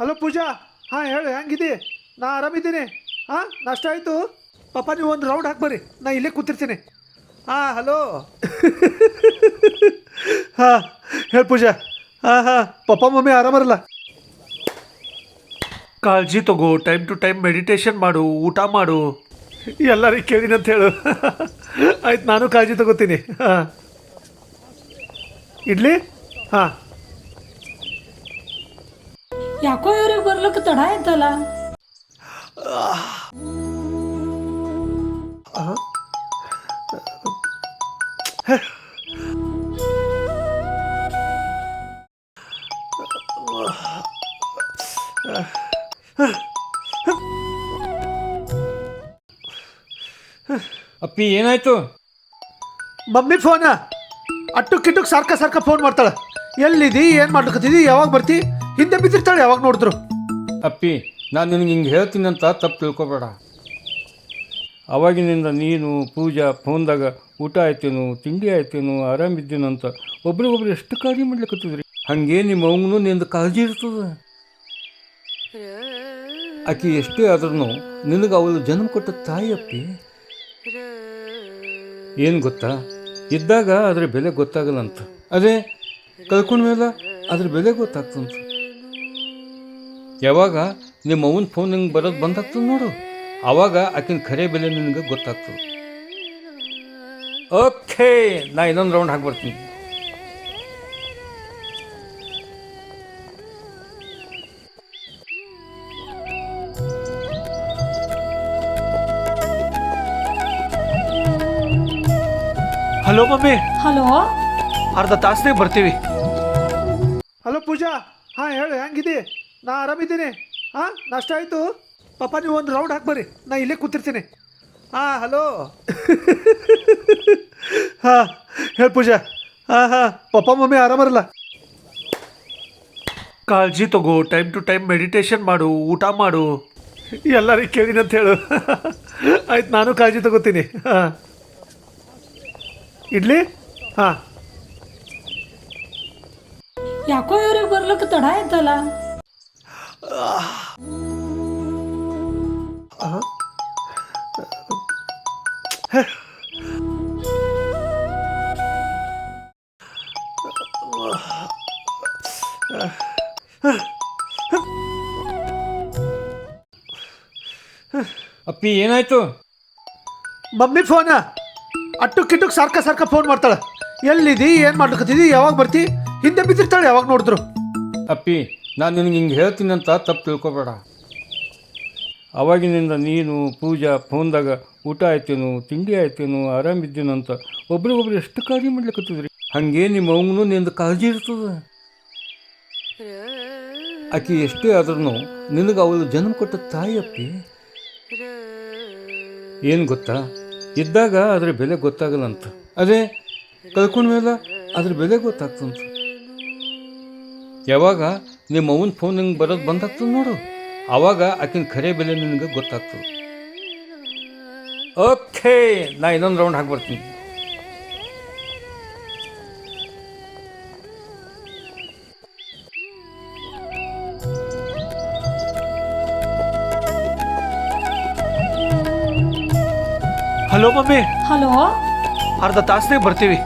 Hello ಪೂಜಾ, ಹಾಂ ಹೇಳು, ಹೆಂಗಿದಿ? ನಾ ಆರಾಮಿದ್ದೀನಿ. ಹಾಂ, ನಷ್ಟ ಆಯಿತು? ಪಾಪ, ನೀವು ಒಂದು ರೌಂಡ್ ಹಾಕ್ಬರ್ರಿ ನಾ ಇಲ್ಲೇ ಕೂತಿರ್ತೀನಿ. ಹಾಂ, ಹಲೋ. ಹಾಂ, ಹೇಳು ಪೂಜಾ. ಹಾಂ ಹಾಂ ಪಪ್ಪ ಮಮ್ಮಿ ಆರಾಮರಲ್ಲ? ಕಾಳಜಿ ತಗೋ ಟೈಮ್ ಟು ಟೈಮ್ ಮೆಡಿಟೇಷನ್ ಮಾಡು, ಊಟ ಮಾಡು. ಎಲ್ಲರಿಗೆ ಅಂತ ಹೇಳು. ಆಯ್ತು, ನಾನು ಕಾಳಜಿ ತಗೋತೀನಿ. ಹಾಂ. ಇಡ್ಲಿ? ಹಾಂ. ಯಾಕೋ ಇವ್ರಿಗೆ ಬರ್ಲಿಕ್ಕೆ ತಡ ಆಯ್ತಲ್ಲ? ಅಪ್ಪಿ ಏನಾಯ್ತು? ಮಮ್ಮಿ ಫೋನ? ಅಟ್ಟು ಕಿಟ್ಟಕ್ಕೆ ಸಾರ್ಕ ಸಾರ್ಕ ಫೋನ್ ಮಾಡ್ತಾಳೆ. ಎಲ್ಲಿದಿ ಏನು ಮಾಡ್ಲಿಕತ್ತಿದಿ ಯಾವಾಗ ಬರ್ತಿ? ಹಿಂದೆ ಬಿದ್ದಿರ್ತಾಳೆ, ಯಾವಾಗ ನೋಡಿದ್ರು? ಅಪ್ಪಿ, ನಾನು ನಿನಗೆ ಹಿಂಗೆ ಹೇಳ್ತೀನಿ ಅಂತ ತಪ್ಪು ತಿಳ್ಕೊಬೇಡ. ಅವಾಗಿನಿಂದ ನೀನು ಪೂಜಾ ಫೋನ್ದಾಗ ಊಟ ಆಯ್ತೇನು, ತಿಂಡಿ ಆಯ್ತೇನು ಆರಾಮಿದ್ದೇನು ಅಂತ ಒಬ್ರಿಗೊಬ್ರು ಎಷ್ಟು ಕಾಳಜಿ ಮಾಡ್ಲಿಕ್ಕತ್ತಿದ್ರಿ ಹಂಗೆ ನಿಮ್ಮ ಅವನು ನಿಂದು ಕಾಳಜಿ ಇರ್ತದೆ. ಆಕೆ ಎಷ್ಟೇ ಆದ್ರೂ ನಿನಗೆ ಅವಳು ಜನ್ಮ ಕೊಟ್ಟ ತಾಯಿ ಅಪ್ಪಿ. ಏನು ಗೊತ್ತಾ? ಇದ್ದಾಗ ಅದ್ರ ಬೆಲೆ ಗೊತ್ತಾಗಲ್ಲಂತ. ಅದೇ, ಕಳ್ಕೊಂಡ್ಮೇಲೆ ಅದ್ರ ಬೆಲೆ ಗೊತ್ತಾಗ್ತಂತ. ಯಾವಾಗ ನಿಮ್ಮ ಅವನ ಫೋನ್ ಹಿಂಗೆ ಬರೋದು ಬಂದಾಗ್ತದೆ ನೋಡು. ಆವಾಗ ಆಕಿನ ಖರೆ ಬೆಲೆ ನಿನಗೆ ಗೊತ್ತಾಗ್ತದೆ. ಓಕೆ ನಾ ಇನ್ನೊಂದು ರೌಂಡ್ ಹಾಕಿ ಬರ್ತೀನಿ ಹಲೋ ಮಮ್ಮಿ. ಹಲೋ. ಅರ್ಧ ತಾಸ್ನಾಗ ಬರ್ತೀವಿ. ಹಲೋ ಪೂಜಾ ಹಾಂ ಹೇಳು ಹೆಂಗಿದಿ? ನಾ ಆರಾಮಿದ್ದೀನಿ ಹಾಂ ನಷ್ಟ ಆಯಿತು? ಪಾಪ ನೀವು ಒಂದು ರೌಂಡ್ ಹಾಕ್ಬರ್ರಿ. ನಾ ಇಲ್ಲೇ ಕೂತಿರ್ತೀನಿ. ಹಾಂ ಹಲೋ ಹಾಂ ಹೇಳಿ ಪೂಜಾ. ಹಾಂ ಹಾಂ ಪಪ್ಪ ಮಮ್ಮಿ ಆರಾಮರಲ್ಲ ಕಾಳಜಿ ತಗೋ ಟೈಮ್ ಟು ಟೈಮ್ ಮೆಡಿಟೇಷನ್ ಮಾಡು ಊಟ ಮಾಡು. ಎಲ್ಲರಿಗೆ ಕೇಳಿನಂತ ಹೇಳು. ಆಯ್ತು ನಾನು ಕಾಳಜಿ ತಗೋತೀನಿ. ಹಾಂ. ಇಡ್ಲಿ? ಹಾಂ. ಯಾಕೋ ಇವ್ರಿಗೆ ಬರ್ಲಿಕ್ಕೆ ತಡ ಆಯ್ತಲ್ಲ? ಅಪ್ಪಿ ಏನಾಯ್ತು? ಮಮ್ಮಿ ಫೋನ? ಅಟ್ಟು ಕಿಟ್ಟಕ್ಕೆ ಸರ್ಕ ಸರ್ಕ ಫೋನ್ ಮಾಡ್ತಾಳೆ. ಎಲ್ಲಿದಿ ಏನು ಮಾಡ್ಲಿಕತ್ತಿದಿ ಯಾವಾಗ ಬರ್ತಿ? ಹಿಂದೆ ಬಿದ್ದಿರ್ತಾಳೆ ಯಾವಾಗ ನೋಡಿದ್ರು? ಅಪ್ಪಿ ನಾನು ನಿನಗೆ ಹಿಂಗೆ ಹೇಳ್ತೀನಿ ಅಂತ ತಪ್ಪು ತಿಳ್ಕೊಬೇಡ. ಅವಾಗಿನಿಂದ ನೀನು ಪೂಜಾ ಫೋನ್ದಾಗ ಊಟ ಆಯ್ತೇನು, ತಿಂಡಿ ಆಯ್ತೇನು ಆರಾಮಿದ್ದೀನಂತ ಅಂತ ಒಬ್ರಿಗೊಬ್ರು ಎಷ್ಟು ಕಾಳಜಿ ಮಾಡ್ಲಿಕ್ಕತ್ತಿದ್ರಿ ಹಂಗೆ ನಿಮ್ಮ ಅವನು ನಿಂದು ಕಾಳಜಿ ಇರ್ತದೆ. ಆಕೆ ಎಷ್ಟೇ ಆದ್ರೂ ನಿನಗೆ ಅವಳು ಜನ್ಮ ಕೊಟ್ಟ ತಾಯಿ ಅಪ್ಪಿ ಏನು ಗೊತ್ತಾ? ಇದ್ದಾಗ ಅದ್ರ ಬೆಲೆ ಗೊತ್ತಾಗಲ್ಲಂತ. ಅದೇ ಕಳ್ಕೊಂಡ್ಮೇಲೆ ಅದ್ರ ಬೆಲೆ ಗೊತ್ತಾಗ್ತಂತ. ಯಾವಾಗ ನಿಮ್ಮ ಅವನ ಫೋನ್ ಹಿಂಗೆ ಬರೋದು ಬಂದಾಗ್ತದೆ ನೋಡು. ಅವಾಗ ಆಕಿನ ಖರೆ ಬೆಲೆ ನಿನಗೆ ಗೊತ್ತಾಗ್ತದೆ. ಓಕೆ ನಾ ಇನ್ನೊಂದು ರೌಂಡ್ ಹಾಕಿ ಬರ್ತೀನಿ. Hello mummy. ಹಲೋ ಅರ್ಧ ತಾಸ್ನಾಗ ಬರ್ತೀವಿ.